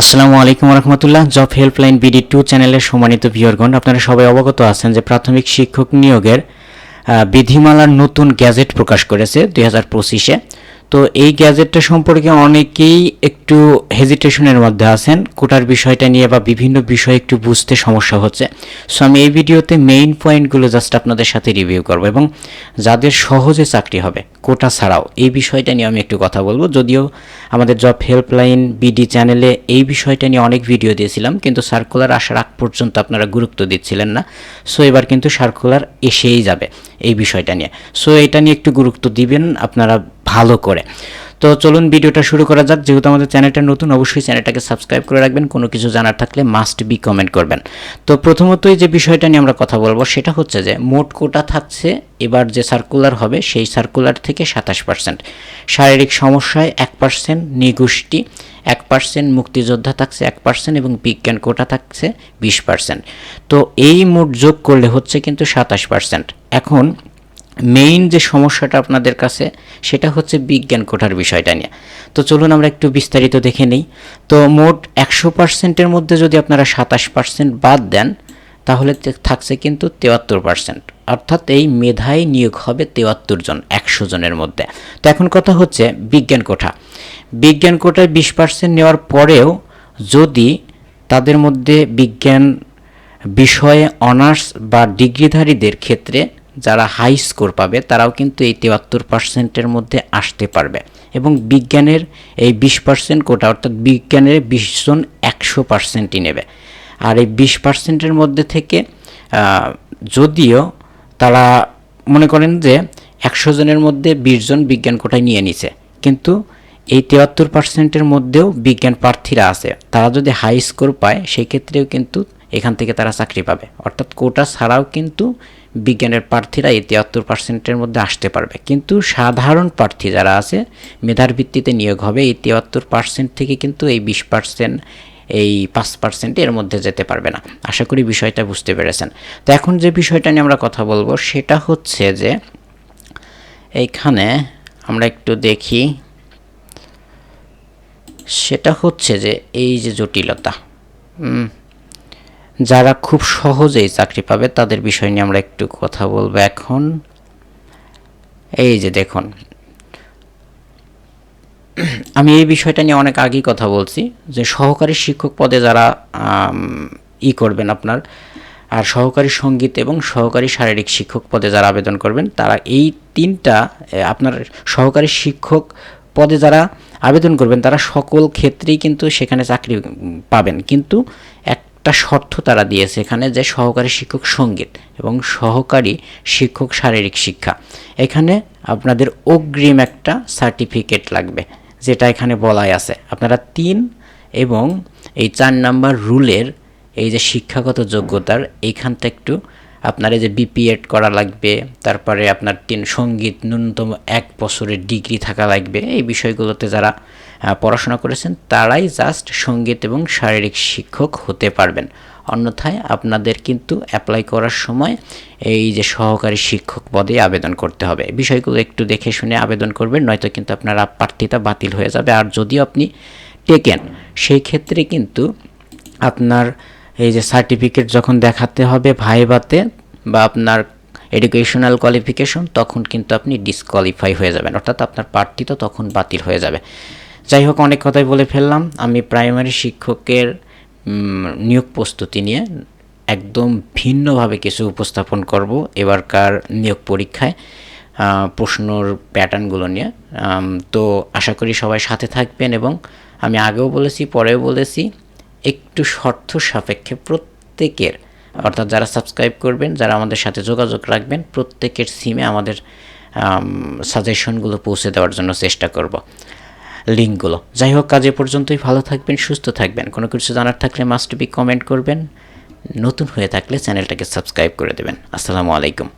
আসসালামু আলাইকুম রহমতুল্লাহ জব হেল্পলাইন বিডি টু চ্যানেলের সম্মানিত ভিওরগণ আপনারা সবাই অবগত আছেন যে প্রাথমিক শিক্ষক নিয়োগের বিধিমালার নতুন গ্যাজেট প্রকাশ করেছে দুই হাজার পঁচিশে। তো এই গ্যাজেটটা সম্পর্কে অনেকেই একটু হেজিটেশনের মধ্যে আছেন। কোটার বিষয়টা নিয়ে বা বিভিন্ন বিষয় একটু বুঝতে সমস্যা হচ্ছে। সো আমি এই ভিডিওতে মেইন পয়েন্টগুলো জাস্ট আপনাদের সাথে রিভিউ করব এবং যাদের সহজে চাকরি হবে, কোটা ছাড়াও, এই বিষয়টা নিয়ে আমি একটু কথা বলব। যদিও আমাদের জব হেল্পলাইন বিডি চ্যানেলে এই বিষয়টা নিয়ে অনেক ভিডিও দিয়েছিলাম, কিন্তু সার্কুলার আসার আগ পর্যন্ত আপনারা গুরুত্ব দিচ্ছিলেন না। সো এবার কিন্তু সার্কুলার এসেই যাবে এই বিষয়টা নিয়ে। সো এটা নিয়ে একটু গুরুত্ব দিবেন, আপনারা ভালো করে। তো চলুন ভিডিওটা শুরু করা যাক। যেহেতু আমাদের চ্যানেলটা নতুন, অবশ্যই চ্যানেলটাকে সাবস্ক্রাইব করে রাখবেন। কোনো কিছু জানার থাকলে মাস্ট বি কমেন্ট করবেন। তো প্রথমতই যে বিষয়টা নিয়ে আমরা কথা বলব, সেটা হচ্ছে যে মোট কোটা থাকছে, এবার যে সার্কুলার হবে, সেই সার্কুলার থেকে সাতাশ পার্সেন্ট শারীরিক সমস্যায় এক পার্সেন্ট নিগোষ্ঠী এক পার্সেন্ট মুক্তিযোদ্ধা থাকছে এক পার্সেন্ট এবং বিজ্ঞান কোটা থাকছে বিশ পার্সেন্ট তো এই মোট যোগ করলে হচ্ছে কিন্তু সাতাশ পার্সেন্ট এখন মেইন যে সমস্যাটা আপনাদের কাছে, সেটা হচ্ছে বিজ্ঞান কোটার বিষয়টা নিয়ে। তো চলুন আমরা একটু বিস্তারিত দেখে নিই। তো মোট একশো পার্সেন্টের মধ্যে যদি আপনারা সাতাশ পার্সেন্ট বাদ দেন, তাহলে থাকছে কিন্তু তেয়াত্তর পার্সেন্ট অর্থাৎ এই মেধায় নিয়োগ হবে তেয়াত্তর জন, একশো জনের মধ্যে। তো এখন কথা হচ্ছে বিজ্ঞান কোঠা। বিজ্ঞান কোটায় বিশ পার্সেন্ট নেওয়ার পরেও যদি তাদের মধ্যে বিজ্ঞান বিষয়ে অনার্স বা ডিগ্রিধারীদের ক্ষেত্রে যারা হাই স্কোর পাবে, তারাও কিন্তু এই তেয়াত্তর পার্সেন্টের মধ্যে আসতে পারবে। এবং বিজ্ঞানের এই বিশ পার্সেন্ট কোটা, অর্থাৎ বিজ্ঞানের বিশ জন একশো পার্সেন্টই নেবে। আর এই বিশ পার্সেন্টের মধ্যে থেকে যদিও তারা মনে করেন যে একশো জনের মধ্যে বিশ জন বিজ্ঞান কোটায় নিয়ে নিছে, কিন্তু এই তেয়াত্তর পার্সেন্টের মধ্যেও বিজ্ঞান প্রার্থীরা আছে। তারা যদি হাই স্কোর পায়, সেই ক্ষেত্রেও কিন্তু এখান থেকে তারা চাকরি পাবে। অর্থাৎ কোটা ছাড়াও কিন্তু বিজ্ঞানের প্রার্থীরা এই তিয়াত্তর পার্সেন্টের মধ্যে আসতে পারবে। কিন্তু সাধারণ প্রার্থী যারা আছে, মেধার ভিত্তিতে নিয়োগ হবে, এই তিয়াত্তর পার্সেন্ট থেকে কিন্তু এই বিশ পার্সেন্ট, এই পাঁচ পার্সেন্ট এর মধ্যে যেতে পারবে না। আশা করি বিষয়টা বুঝতে পেরেছেন। তো এখন যে বিষয়টা নিয়ে আমরা কথা বলব, সেটা হচ্ছে যে এইখানে আমরা একটু দেখি। সেটা হচ্ছে যে এই যে জটিলতা যারা খুব সহজেই চাকরি পাবে, তাদের বিষয় নিয়ে আমরা একটু কথা বলব এখন। এই যে দেখুন, আমি এই বিষয়টা নিয়ে অনেক আগেই কথা বলছি, যে সহকারী শিক্ষক পদে যারা ই করবেন আপনার, আর সহকারী সংগীত এবং সহকারী শারীরিক শিক্ষক পদে যারা আবেদন করবেন, তারা এই তিনটা আপনার সহকারী শিক্ষক পদে যারা আবেদন করবেন, তারা সকল ক্ষেত্রেই কিন্তু সেখানে চাকরি পাবেন। কিন্তু একটা শর্ত তারা দিয়েছে এখানে যে সহকারী শিক্ষক সংগীত এবং সহকারী শিক্ষক শারীরিক শিক্ষা। এখানে আপনাদের অগ্রিম একটা সার্টিফিকেট লাগবে, যেটা এখানে বলাই আছে। আপনারা তিন এবং এই চার নাম্বার রুলের এই যে শিক্ষাগত যোগ্যতার, এইখানটা একটু আপনার এই যে বিপিএড করা লাগবে, তারপরে আপনার তিন সংগীত, ন্যূনতম এক বছরের ডিগ্রি থাকা লাগবে, এই বিষয়গুলোতে যারা পড়াশোনা করেছেন, তারাই জাস্ট সংগীত এবং শারীরিক শিক্ষক হতে পারবেন। অন্যথায় আপনাদের কিন্তু অ্যাপ্লাই করার সময় এই যে সহকারী শিক্ষক পদে আবেদন করতে হবে। বিষয়গুলো একটু দেখে শুনে আবেদন করবেন, নয়তো কিন্তু আপনার প্রার্থিতা বাতিল হয়ে যাবে। আর যদিও আপনি টেকেন, সেই ক্ষেত্রে কিন্তু আপনার এই যে সার্টিফিকেট যখন দেখাতে হবে ভাইবাতে বা আপনার এডুকেশনাল কোয়ালিফিকেশন তখন কিন্তু আপনি ডিসকোয়ালিফাই হয়ে যাবেন। অর্থাৎ আপনার প্রার্থিতা তখন বাতিল হয়ে যাবে। যাই হোক, অনেক কথাই বলে ফেললাম। আমি প্রাইমারি শিক্ষকের নিয়োগ প্রস্তুতি নিয়ে একদম ভিন্নভাবে কিছু উপস্থাপন করব এবারকার নিয়োগ পরীক্ষায় প্রশ্নর প্যাটার্নগুলো নিয়ে। তো আশা করি সবাই সাথে থাকবেন এবং আমি আগেও বলেছি, পরেও বলেছি। একটু শর্ত সাপেক্ষে প্রত্যেকের, অর্থাৎ যারা সাবস্ক্রাইব করবেন, যারা আমাদের সাথে যোগাযোগ রাখবেন, প্রত্যেকের সিমে আমাদের সাজেশনগুলো পৌঁছে দেওয়ার জন্য চেষ্টা করব লিঙ্কগুলো যাই হোক কাজে পর্যন্তই। ভালো থাকবেন, সুস্থ থাকবেন। কোনো কিছু জানার থাকলে মাস্ট বি কমেন্ট করবেন। নতুন হয়ে থাকলে চ্যানেলটাকে সাবস্ক্রাইব করে দেবেন। আসসালামু আলাইকুম।